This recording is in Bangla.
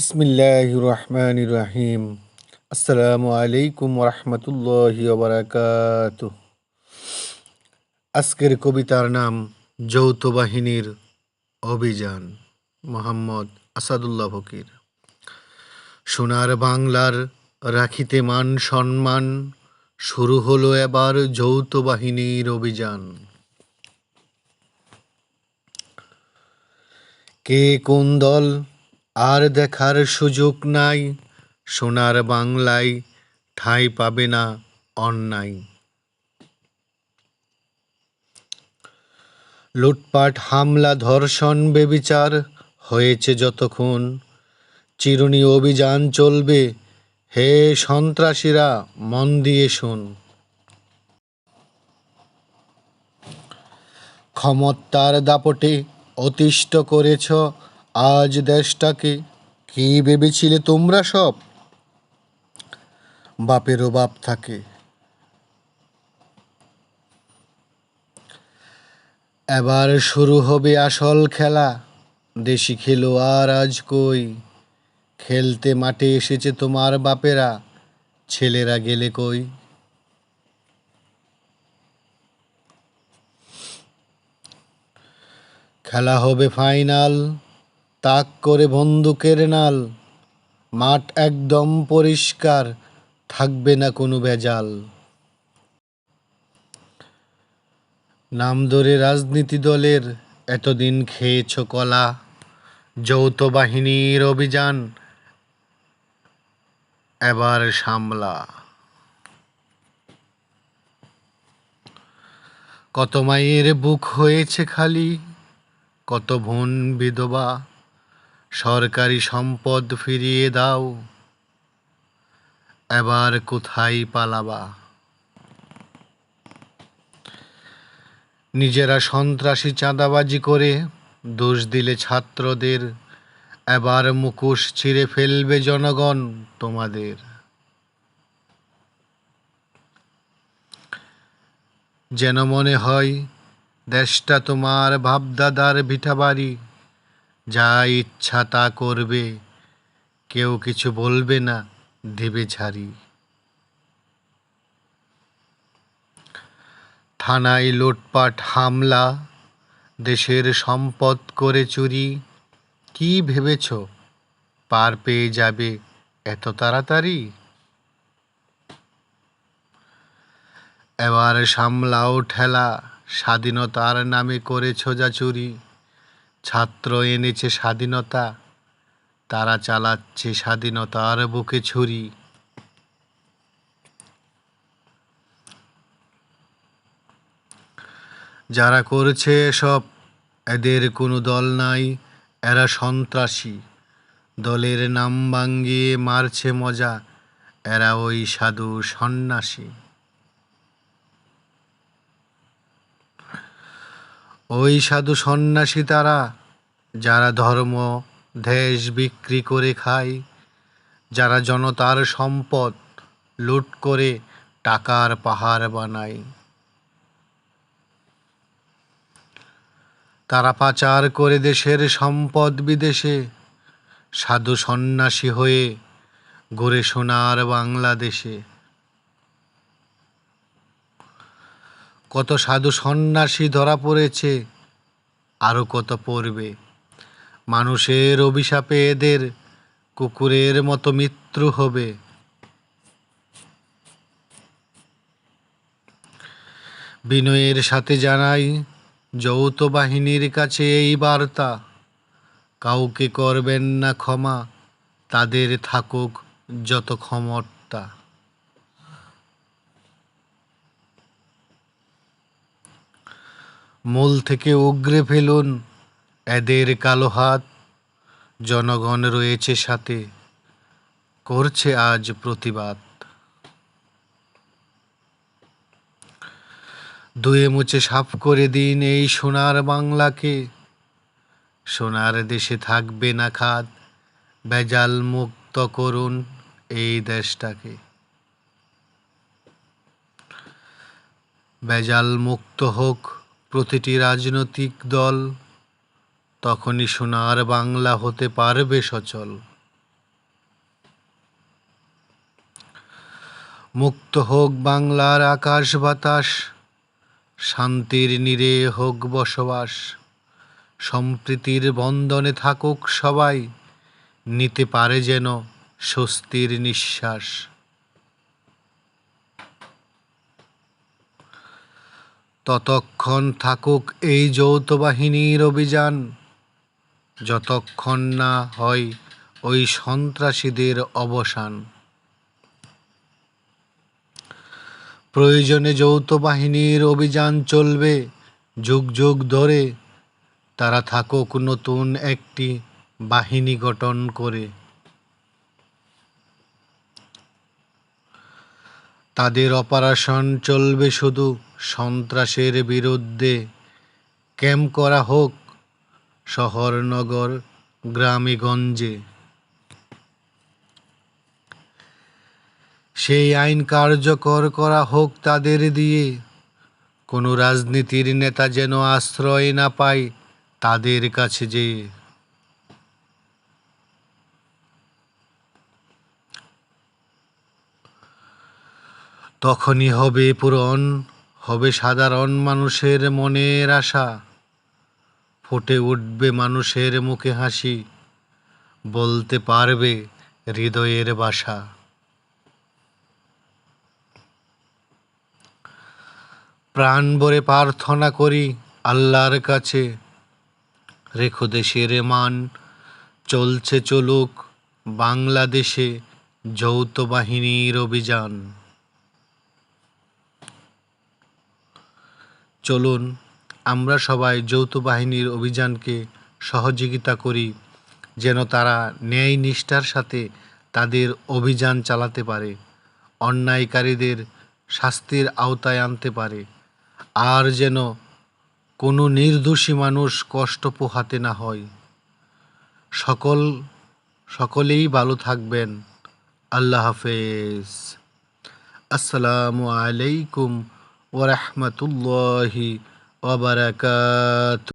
বিসমিল্লাহ রহমান রাহিম আসসালামু আলাইকুম রহমতুল্লাহ বারাকাত আজকের কবিতার নাম যৌথ বাহিনীর অভিযান, মোহাম্মদ আসাদুল্লাহ ফকির। সোনার বাংলার রাখিতে মান সম্মান, শুরু হলো এবার যৌথ বাহিনীর অভিযান। কে কোন দল আর দেখার সুযোগ নাই, সোনার বাংলায় ঠাঁই পাবে না অন্যায়। লুটপাট, হামলা, ধর্ষণ, বেবিচার হয়েছে যতক্ষণ চিরুনি অভিযান চলবে। হে সন্ত্রাসীরা, মন দিয়ে শুন। ক্ষমতার দাপটে অতিষ্ঠ করেছ আজ দেশটাকে কি ভেবেছিলে তোমরা সব? বাপেরও বাপ থাকে। এবার শুরু হবে আসল খেলা। দেশি খেলোয়াড় আজ কই? খেলতে মাঠে এসেছে তোমার বাপেরা। ছেলেরা গেলে কই? খেলা হবে ফাইনাল। তাক করে বন্দুকের নাল, মাঠ একদম পরিষ্কার, থাকবে না কোনো ভেজাল। নাম ধরে রাজনীতি দলের, এতদিন খেয়েছ কলা, যৌথ বাহিনীর অভিযান, এবার সামলা। কত মায়ের বুক হয়েছে খালি, কত বোন বিধবা সরকারি সম্পদ ফিরিয়ে দাও। এবার কোথায় পালাবা? নিজেরা সন্ত্রাসী চাঁদাবাজি করে দোষ দিলে ছাত্রদের, এবার মুখোশ ছিঁড়ে ফেলবে জনগণ তোমাদের। যেন মনে হয়, দেশটা তোমার ভাবদাদার ভিটাবাড়ি। যা ইচ্ছা তা করবে, কেউ কিছু বলবে না দেবে ঝাড়ি। থানায় লুটপাট হামলা, দেশের সম্পদ করে চুরি, কি ভেবেছ? পার পেয়ে যাবে এত তাড়াতাড়ি? এবার সামলাও ঠেলা, স্বাধীনতার নামে করেছ যা চুরি। ছাত্র এনেছে স্বাধীনতা, তারা চালাচ্ছে স্বাধীনতার বুকে ছুরি। যারা করছে এসব, এদের কোনো দল নাই, এরা সন্ত্রাসী। দলের নাম ভাঙ্গিয়ে মারছে মজা, এরা ওই সাধু সন্ন্যাসী। ওই সাধু সন্ন্যাসী তারা, যারা ধর্ম, দেশ বিক্রি করে খায়, যারা জনতার সম্পদ লুট করে টাকার পাহাড় বানায়। তারা পাচার করে দেশের সম্পদ বিদেশে, সাধু সন্ন্যাসী হয়ে গড়ে সোনার বাংলাদেশে। কত সাধু সন্ন্যাসী ধরা পড়েছে আরও কত পড়বে। মানুষের অভিশাপে এদের কুকুরের মতো মৃত্যু হবে। বিনয়ের সাথে জানাই, যৌথ বাহিনীর কাছে এই বার্তা, কাউকে করবেন না ক্ষমা, তাদের থাকুক যত ক্ষমতা। মূল থেকে উগরে ফেলুন এদের কালো হাত। জনগণ রয়েছে সাথে, করছে আজ প্রতিবাদ। দুয়ে মুছে সাফ করে দিন এই সোনার বাংলাকে। সোনার দেশে থাকবে না খাদ, বেজাল মুক্ত করুন এই দেশটাকে। বেজাল মুক্ত হোক প্রতিটি রাজনৈতিক দল তখনই সোনার বাংলা হতে পারবে সচল। মুক্ত হোক বাংলার আকাশ বাতাস, শান্তির নিরে হোক বসবাস, সম্প্রীতির বন্ধনে থাকুক সবাই, নিতে পারে যেন স্বস্তির নিঃশ্বাস। ততক্ষণ থাকুক এই যৌথ বাহিনীর অভিযান। যতক্ষণ না হয় ওই সন্ত্রাসীদের অবসান। প্রয়োজনে যৌথ বাহিনীর অভিযান চলবে, যুগ যুগ ধরে তারা থাকুক নতুন একটি বাহিনী গঠন করে। তাদের অপারেশন চলবে শুধু সন্ত্রাসের বিরুদ্ধে ক্যাম্প করা হোক শহর নগর গ্রামে গঞ্জে সেই আইন কার্যকর করা হোক তাদের দিয়ে। কোনো রাজনীতির নেতা যেন আশ্রয় না পায় তাদের কাছে যে। তখনই হবে পূরণ হবে সাধারণ মানুষের মনের আশা। ফুটে উঠবে মানুষের মুখে হাসি, বলতে পারবে হৃদয়ের বাসা। প্রাণ ভরে প্রার্থনা করি আল্লাহর কাছে, রেখো দেশের মান, চলছে চলুক বাংলাদেশে যৌথ বাহিনীর অভিযান। চলুন, আমরা সবাই যৌথ বাহিনীর অভিযানকে সহযোগিতা করি, যেন তারা ন্যায় নিষ্ঠার সাথে তাদের অভিযান চালাতে পারে, অন্যায়কারীদের শাস্তির আওতায় আনতে পারে, আর যেন কোনো নির্দোষী মানুষ কষ্ট পোহাতে না হয়। সকল, সকলেই ভালো থাকবেন। আল্লাহ হাফেজ। আসসালামু আলাইকুম ورحمة الله وبركاته.